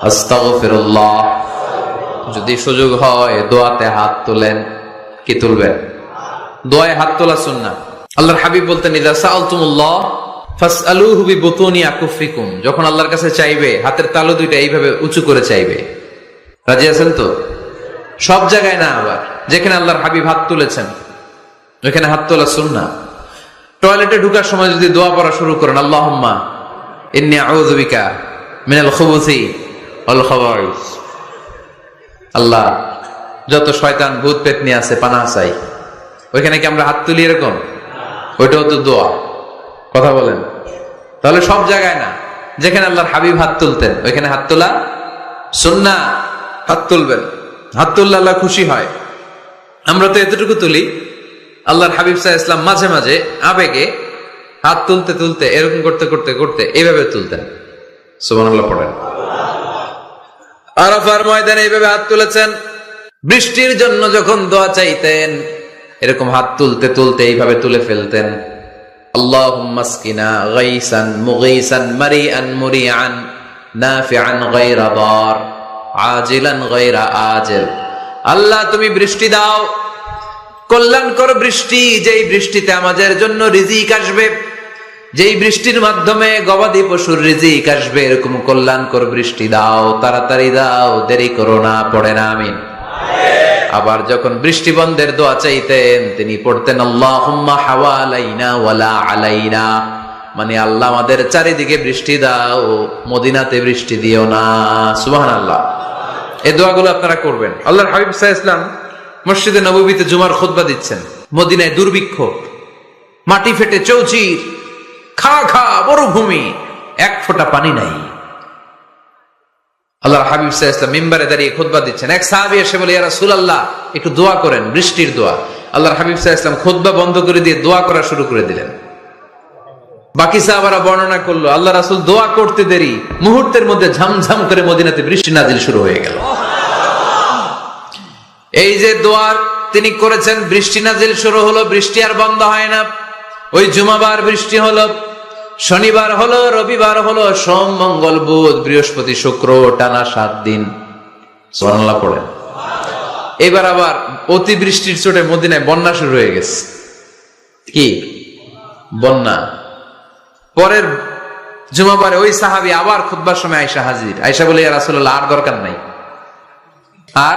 আস্তাগফিরুল্লাহ। যদি সুযোগ হয়, দোয়াতে হাত তোলেন। কি তুলবেন? দোয়ায় হাত তোলা সুন্না আল্লাহর হাবিব বলতেন, ইদা সাআলতুমুল্লাহ, ফাসআলুহু বিবুতুনি আকুফিকুম যখন আল্লাহর কাছে চাইবে, হাতের তালু দুইটা এইভাবে উঁচু করে চাইবে। রাজি আছেন তো? সব জায়গায় না আবার, যেখানে আল্লাহর হাবিব হাত তুলেছেন, ওইখানে হাত তোলা সুন্না টয়লেটে ঢুকার সময় যদি দোয়া পড়া শুরু করেন, আল্লাহুম্মা ইন্নী আউযু বিকা মিনাল খুবুসি খাবাইস আল্লাহ, যত শয়তান ভূত পেতনি আছে পানা চাই। ওইখানে কি আমরা হাত তুলি এরকম? ওইটাও তো দোয়া। কথা বলেন। তাহলে সব জায়গায় না, যেখানে আল্লাহর হাবিব হাত তুলতেন, ওইখানে হাত তোলা সুন্না। হাত তুলবেন। হাত তুললে আল্লাহ খুশি হয়। আমরা তো এতটুকু তুলি, আল্লাহর হাবিব সাহা ইসলাম মাঝে মাঝে আবেগে হাত তুলতে তুলতে, এরকম করতে করতে করতে এইভাবে তুলতেন। সুবান পড়েন। আরাফার ময়দানে এইভাবে হাত তুলেছেন। বৃষ্টির জন্য যখন দোয়া চাইতেন, এরকম হাত তুলতে তুলতে এইভাবে তুলে ফেলতেন। আল্লাহ তুমি বৃষ্টি দাও। কল্যাণকর বৃষ্টি, যেই বৃষ্টিতে আমাদের জন্য রিজিক আসবে। যেই বৃষ্টির মাধ্যমে গবাদি পশুর রিজিক আসবে, এরকম কল্যাণকর বৃষ্টি দাও, তাড়াতাড়ি দাও, দেরি করো না, পড়ে না, আমিন। আবার যখন বৃষ্টি বন্ধের দোয়া চাইতেন, তিনি পড়তেন, আল্লাহুম্মা হাওয়ালাইনা ওয়ালা আলাইনা। মানে আল্লাহ আমাদের চারিদিকে বৃষ্টি দাও, মদিনাতে বৃষ্টি দিও না। সুবহানাল্লাহ। এই দোয়াগুলো আপনারা করবেন। আল্লাহর হাবিব সাল্লাল্লাহু ইসলাম মসজিদে নববীতে জুমার খুতবা দিচ্ছেন। মদিনায় দুর্ভিক্ষ, মাটি ফেটে চৌচির খা খা মরুভূমি এক ফোঁটা পানি নাই। আল্লাহ হাবিব ইসলাম মিম্বারে দাঁড়িয়ে খুতবা দিচ্ছেন। এক সাহাবি এসে বলে ইয়ারা আল্লাহ একটু দোয়া করেন, বৃষ্টির দোয়া। আল্লাহর হাবিব ইসলাম খুতবা বন্ধ করে দিয়ে দোয়া করা শুরু করে দিলেন। বাকি সাহাবারা বর্ণনা করল, আল্লাহ রাসুল, দোয়া করতে দেরি। মুহূর্তের মধ্যে ঝমঝম করে মদিনাতে বৃষ্টি নাজিল শুরু হয়ে গেল। এই যে দোয়ার তিনি করেছেন, বৃষ্টি নাজিল শুরু হলো, বৃষ্টি আর বন্ধ হয় না। ওই জুমাবার বৃষ্টি হলো। শনিবার হলো, রবিবার হলো, সোম, মঙ্গল, বুধ, বৃহস্পতি, শুক্র, টানা সাত দিন। সোনাল্লাহ পড়েন। এবার আবার অতিবৃষ্টির চোটে মদিনায় বন্যা শুরু হয়ে গেছে। কি? বন্যা। পরের জুমাবারে ওই সাহাবি আবার খুদ্বার সময় আয়সা হাজির। আয়সা বলে রাসুল্লাহ আর দরকার নাই। আর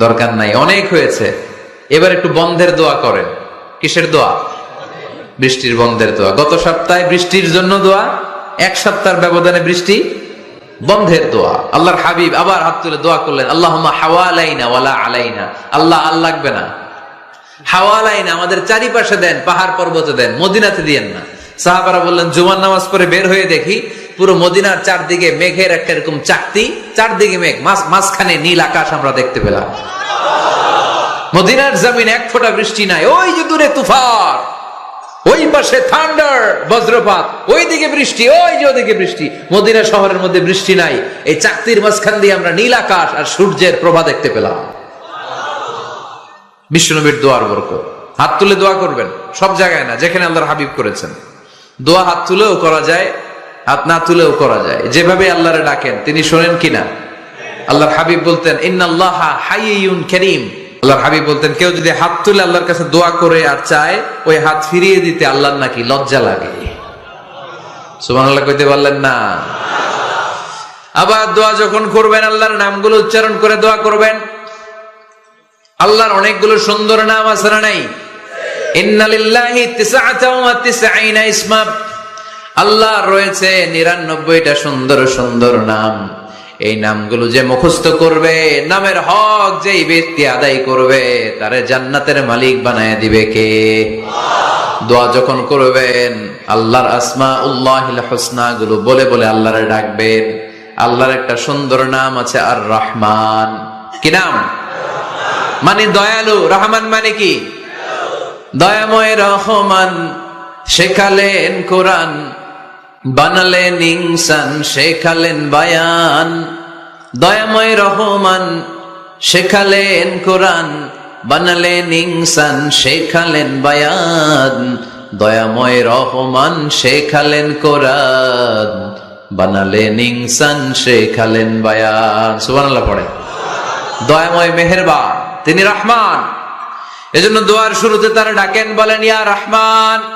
দরকার নাই, অনেক হয়েছে। এবার একটু বন্ধের দোয়া করেন। কিসের দোয়া? বৃষ্টির বন্ধের দোয়া। গত সপ্তাহে বৃষ্টির জন্য দোয়া, এক সপ্তাহের ব্যবধানে বৃষ্টি বন্ধের দোয়া। আল্লাহর হাবিব আবার হাত তুলে দোয়া করলেন আল্লাহ হাওয়া আলাইনা ওয়ালা আলাইনা। আল্লাহ আল্লাহ লাগবে না। হাওয়া আলাইনা আমাদের চারিপাশে দেন, পাহাড় পর্বতে দেন, মদিনাতে দিয়েন না। সাহাবারা বললেন, জুমার নামাজ পরে বের হয়ে দেখি, পুরো মদিনার চারদিকে মেঘের একটা এরকম চাকতি, চারদিকে মেঘ মাঝখানে নীল আকাশ আমরা দেখতে পেলাম। মদিনার জমিন এক ফোঁটা বৃষ্টি নাই, ওই যে দূরে তুফার ওই পাশে থান্ডার, বজ্রপাত। ওই দিকে বৃষ্টি, ওই যে ওদিকে বৃষ্টি। মদিনা শহরের মধ্যে বৃষ্টি নাই। এই চাকতির মাঝখান দিয়ে আমরা নীল আকাশ আর সূর্যের প্রভা দেখতে পেলাম। বিষ্ণুনবীর দোয়ার বরক হাত তুলে দোয়া করবেন। সব জায়গায় না, যেখানে আল্লাহর হাবিব করেছেন। দোয়া হাত তুলেও করা যায়, হাত না তুলেও করা যায়। যেভাবে আল্লাহরে ডাকেন, তিনি শোনেন কিনা? আল্লাহর হাবিব বলতেন, ইন্নাল্লাহ হাইয়ুন করিম। আল্লাহর হাবিব বলতেন, কেউ যদি হাত তুলে আল্লাহর কাছে দোয়া করে আর চায়, ওই হাত ফিরিয়ে দিতে আল্লাহর নাকি লজ্জা লাগে। কইতে পারলেন না। আবার দোয়া যখন করবেন, আল্লাহর নামগুলো উচ্চারণ করে দোয়া করবেন। আল্লাহর অনেকগুলো সুন্দর নাম আছে না নাই? আল্লাহ রয়েছে নিরানব্বইটা সুন্দর সুন্দর নাম। এই নামগুলো যে মুখস্থ করবে, নামের হক যেই ব্যক্তি আদায় করবে, তারে জান্নাতের মালিক বানায় দিবে কে? দোয়া যখন করবেন, আল্লাহর আসমা উল্লাহিল হোসনা গুলো বলে বলে আল্লাহরে ডাকবেন। আল্লাহর একটা সুন্দর নাম আছে আর রহমান কি নাম? মানে দয়ালু। রহমান মানে কি? দয়াময় রহমান। শেখালেন কোরআন। বানালেন ইনসান, শেখালেন বায়ান। দয়াময় রহমান, শেখালেন কোরআন। বানালেন ইনসান, শেখালেন বায়ান। দয়াময় রহমান, শেখালেন কোরআন। বানালেন ইনসান, শেখালেন বায়ান। সুবহানাল্লাহ পড়ে। দয়াময় মেহেরবান, তিনি রহমান। এজন্য দোয়ার শুরুতে তারা ডাকেন, বলেন, ইয়া রহমান।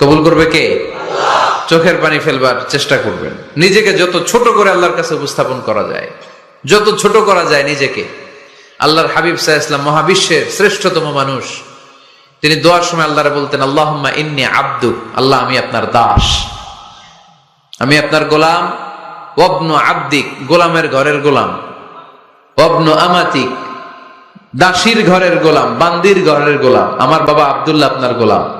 কবুল করবে কে? চোখের পানি ফেলবার চেষ্টা করবেন। নিজেকে যত ছোট করে আল্লাহর কাছে উপস্থাপন করা যায়, যত ছোট করা যায় নিজেকে। আল্লাহর হাবিব সাহা ইসলাম মহাবিশ্বের শ্রেষ্ঠতম মানুষ। তিনি দোয়ার সময় আল্লাহরে বলতেন, আল্লাহম্মা ইন্নি আব্দু, আল্লাহ আমি আপনার দাস। আমি আপনার গোলাম। অবনু আব্দিক, গোলামের ঘরের গোলাম। অবনু আমাতিক, দাসীর ঘরের গোলাম, বান্দির ঘরের গোলাম। আমার বাবা আব্দুল্লাহ আপনার গোলাম।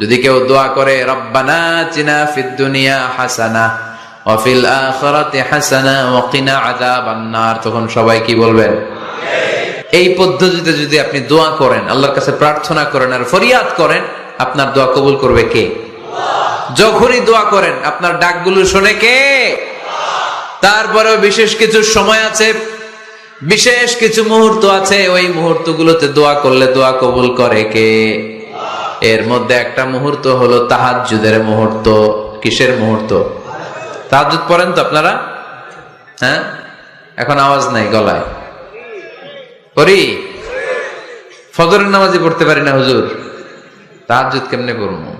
যদি কেউ দোয়া করে, রব্বানা চিনা তখন সবাই কি বলবেন? এই পদ্ধতিতে যদি আপনি দোয়া করেন, আল্লাহর কাছে প্রার্থনা করেন আর ফরিয়াদ করেন, আপনার দোয়া কবুল করবে কে? যখনই দোয়া করেন, আপনার ডাকগুলো শোনে কে? তারপরেও বিশেষ কিছু সময় আছে, বিশেষ কিছু মুহূর্ত আছে, ওই মুহূর্তগুলোতে দোয়া করলে দোয়া কবুল করে কে? এর মধ্যে একটা মুহূর্ত হলো তাহাজুদের মুহূর্ত। কিসের মুহূর্ত? তাহাজুদ পড়েন তো আপনারা? হ্যাঁ? এখন আওয়াজ নাই, গলায়। করি? ফজরের নামাজি পড়তে পারি না হুজুর। তাহাজুদ কেমনে করব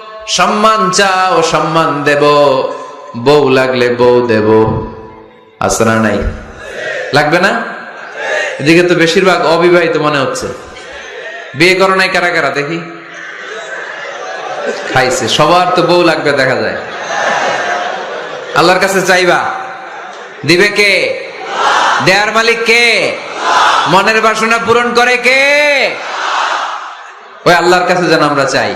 সম্মান চাও, সম্মান দেব। বউ লাগলে বউ দেব। আসরা নাই। লাগবে না? এদিকে তো বেশিরভাগ অবিবাহিত মনে হচ্ছে। বিয়ে করো নাই কারা কারা, দেখি। খাইছে। সবার তো বউ লাগবে, দেখা যায়। আল্লাহর কাছে চাইবা। দিবে কে? দেয়ার মালিক কে? মনের বাসনা পূরণ করে কে? ওই আল্লাহর কাছে যেন আমরা চাই।